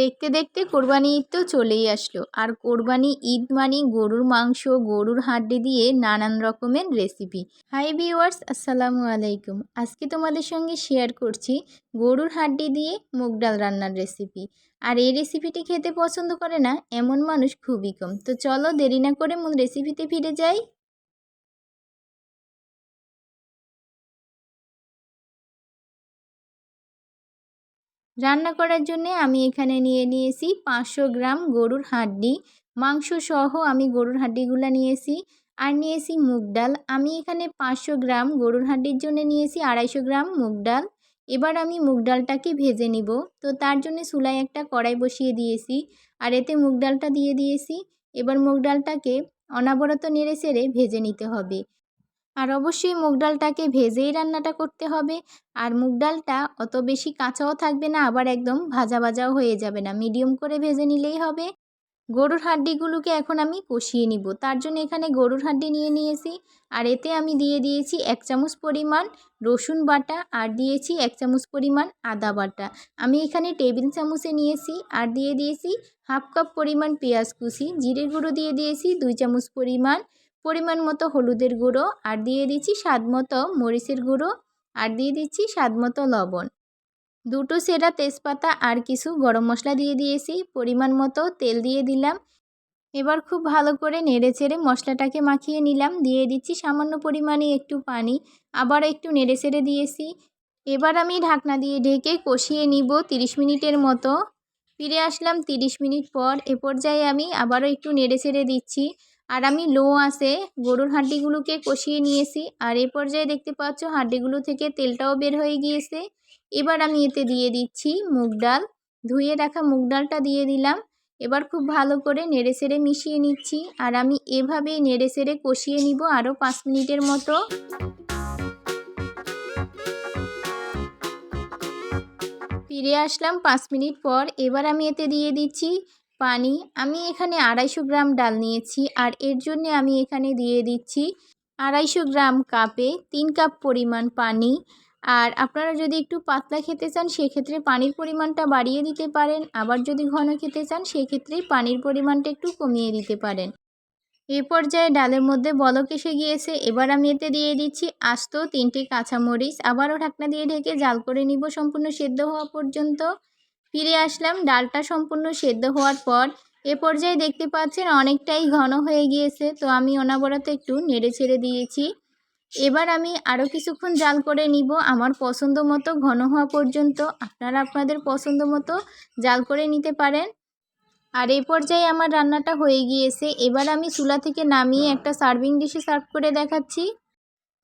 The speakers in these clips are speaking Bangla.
দেখতে দেখতে কোরবানি ঈদ তো চলেই আসলো। আর কোরবানি ঈদ মানে গরুর মাংস, গরুর হাড্ডি দিয়ে নানান রকমের রেসিপি হাই ভিওয়ার্স আসসালামু আলাইকুম। আজকে তোমাদের সঙ্গে শেয়ার করছি গরুর হাড্ডি দিয়ে মুগ ডাল রান্নার রেসিপি আর এই রেসিপিটি খেতে পছন্দ করে না, এমন মানুষ খুবই কম। তো চলো দেরি না করে মূল রেসিপিতে ফিরে যাই। রান্না করার জন্য আমি এখানে নিয়ে নিয়েছি পাঁচশো গ্রাম গরুর হাড্ডি। মাংস সহ আমি গরুর হাড্ডিগুলো নিয়েছি আর নিয়েছি মুগ ডাল। আমি এখানে পাঁচশো গ্রাম গরুর হাড্ডির জন্য নিয়েছি আড়াইশো গ্রাম মুগ ডাল। এবার আমি মুগ ডালটাকে ভেজে নিব। তো তার জন্য চুলায় একটা কড়াই বসিয়ে দিয়েছি আর এতে মুগ ডালটা দিয়ে দিয়েছি। এবার মুগ ডালটাকে অনাবরত নেড়ে চেড়ে ভেজে নিতে হবে। আর অবশ্যই মুগ ডালটাকে ভেজেই রান্নাটা করতে হবে। আর মুগ ডালটা অত বেশি কাঁচাও থাকবে না, আবার একদম ভাজা ভাজাও হয়ে যাবে না। মিডিয়াম করে ভেজে নিলেই হবে। গরুর হাড্ডিগুলোকে এখন আমি কষিয়ে নিব। তার জন্য এখানে গরুর হাড্ডি নিয়ে নিয়েছি। আর এতে আমি দিয়ে দিয়েছি এক চামচ পরিমাণ রসুন বাটা আর দিয়েছি এক চামচ পরিমাণ আদা বাটা। আমি এখানে টেবিল চামচে নিয়েছি আর দিয়ে দিয়েছি হাফ কাপ পরিমাণ পেঁয়াজ কুচি। জিরে গুঁড়ো দিয়ে দিয়েছি দুই চামচ পরিমাণ পরিমাণ মতো হলুদের গুঁড়ো আর দিয়ে দিচ্ছি স্বাদ মতো মরিচের গুঁড়ো আর দিয়ে দিচ্ছি স্বাদ মতো লবণ। দুটো সেরা তেজপাতা আর কিছু গরম মশলা দিয়ে দিয়েছি, পরিমাণ মতো তেল দিয়ে দিলাম। এবার খুব ভালো করে নেড়ে চেড়ে মশলাটাকে মাখিয়ে নিলাম। দিয়ে দিচ্ছি সামান্য পরিমাণে একটু পানি, আবার একটু নেড়ে চেড়ে দিয়েছি। এবার আমি ঢাকনা দিয়ে ঢেকে কষিয়ে নিব 30 মিনিটের মতো। ফিরে আসলাম 30 মিনিট পর, এ পর্যায়ে আমি আবারও একটু নেড়ে ছেড়ে দিচ্ছি। আর আমি লো আসে গরুর হাড্ডিগুলোকে কষিয়ে নিয়েছি। আর এ পর্যায়ে দেখতে পাচ্ছ হাড্ডিগুলো থেকে তেলটাও বের হয়ে গিয়েছে। এবার আমি এতে দিয়ে দিচ্ছি মুগ ডাল। ধুয়ে রাখা মুগ ডালটা দিয়ে দিলাম। এবার খুব ভালো করে নেড়ে সেড়ে মিশিয়ে নিচ্ছি। আর আমি এভাবেই নেড়ে সেড়ে কষিয়ে নিব আরও পাঁচ মিনিটের মতো। ফিরে আসলাম পাঁচ মিনিট পর। এবার আমি এতে দিয়ে দিচ্ছি পানি, আমি এখানে আড়াইশো গ্রাম ডাল নিয়েছি আর এর জন্য আমি এখানে দিয়ে দিচ্ছি আড়াইশো গ্রাম কাপে তিন কাপ পরিমাণ পানি। আর আপনারা যদি একটু পাতলা খেতে চান, সেক্ষেত্রে পানির পরিমাণটা বাড়িয়ে দিতে পারেন। আবার যদি ঘন খেতে চান সেক্ষেত্রে পানির পরিমাণটা একটু কমিয়ে দিতে পারেন। এ পর্যায়ে ডালের মধ্যে বলক এসে গিয়েছে। এবার আমি এতে দিয়ে দিচ্ছি আস্ত তিনটি কাঁচামরিচ। আবারও ঢাকনা দিয়ে ঢেকে জাল করে নিব সম্পূর্ণ সেদ্ধ হওয়া পর্যন্ত। ফিরে আসলাম। ডালটা সম্পূর্ণ সেদ্ধ হওয়ার পর এ পর্যায়ে দেখতে পাচ্ছেন অনেকটাই ঘন হয়ে গিয়েছে। তো আমি অনাবরত একটু নেড়ে ছেড়ে দিয়েছি। এবার আমি আরও কিছুক্ষণ জাল করে নিব। আমার পছন্দ মতো ঘন হওয়া পর্যন্ত। আপনারা আপনাদের পছন্দ মতো জাল করে নিতে পারেন। আর এ পর্যায়ে আমার রান্নাটা হয়ে গিয়েছে। এবার আমি চুলা থেকে নামিয়ে একটা সার্ভিং ডিশে সার্ভ করে দেখাচ্ছি।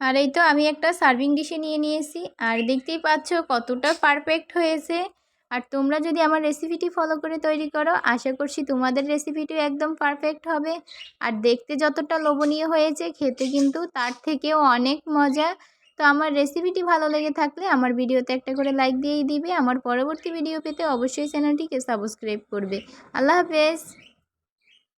আর এই তো আমি একটা সার্ভিং ডিশে নিয়ে নিয়েছি। আর দেখতেই পাচ্ছ কতটা পারফেক্ট হয়েছে। আর তোমরা যদি আমার রেসিপিটি ফলো করে তৈরি করো, আশা করছি তোমাদের রেসিপিটি একদম পারফেক্ট হবে। আর দেখতে যতটা লোভনীয় হয়েছে, খেতে কিন্তু তার থেকেও অনেক মজা। তো আমার রেসিপিটি ভালো লেগে থাকলে আমার ভিডিওতে একটা করে লাইক দিয়েই দিবে। আমার পরবর্তী ভিডিও পেতে অবশ্যই চ্যানেলটিকে সাবস্ক্রাইব করবে। আল্লাহ হাফেজ!